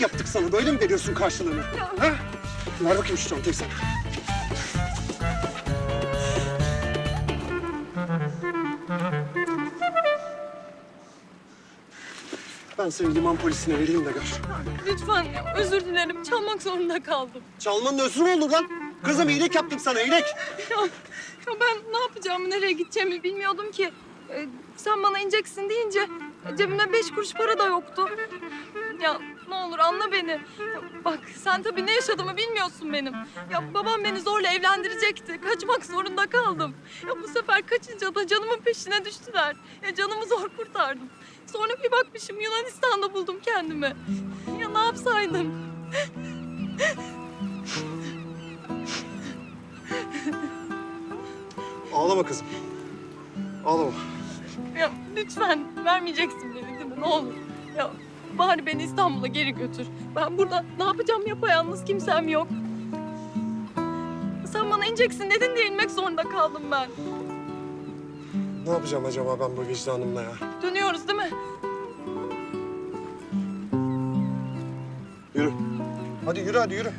yaptık sana. Böyle mi veriyorsun karşılığını? Ha? Ver bakayım şu çantayı sen. Ben seni liman polisine vereyim de gör. Lütfen özür dilerim. Çalmak zorunda kaldım. Çalmanın özrü mü olur lan? Kızım iyilik yaptık sana iyilik. Ya, ya ben ne yapacağımı, nereye gideceğimi bilmiyordum ki. Ee, sen bana ineceksin deyince cebimde beş kuruş para da yoktu. Ya ne olur anla beni. Bak sen tabii ne yaşadığımı bilmiyorsun benim. Ya babam beni zorla evlendirecekti. Kaçmak zorunda kaldım. Ya bu sefer kaçınca da canımın peşine düştüler. Ya canımı zor kurtardım. Sonra bir bakmışım Yunanistan'da buldum kendimi. Ya ne yapsaydım? Ağlama kızım. Ağlama. Ya lütfen vermeyeceksin beni değil mi? Ne olur. Ya bari beni İstanbul'a geri götür. Ben burada ne yapacağım yapayalnız kimsem yok. Sen bana ineceksin dedin diye inmek zorunda kaldım ben. Ne yapacağım acaba ben bu vicdanımla ya? Dönüyoruz değil mi? Yürü. Hadi yürü hadi yürü.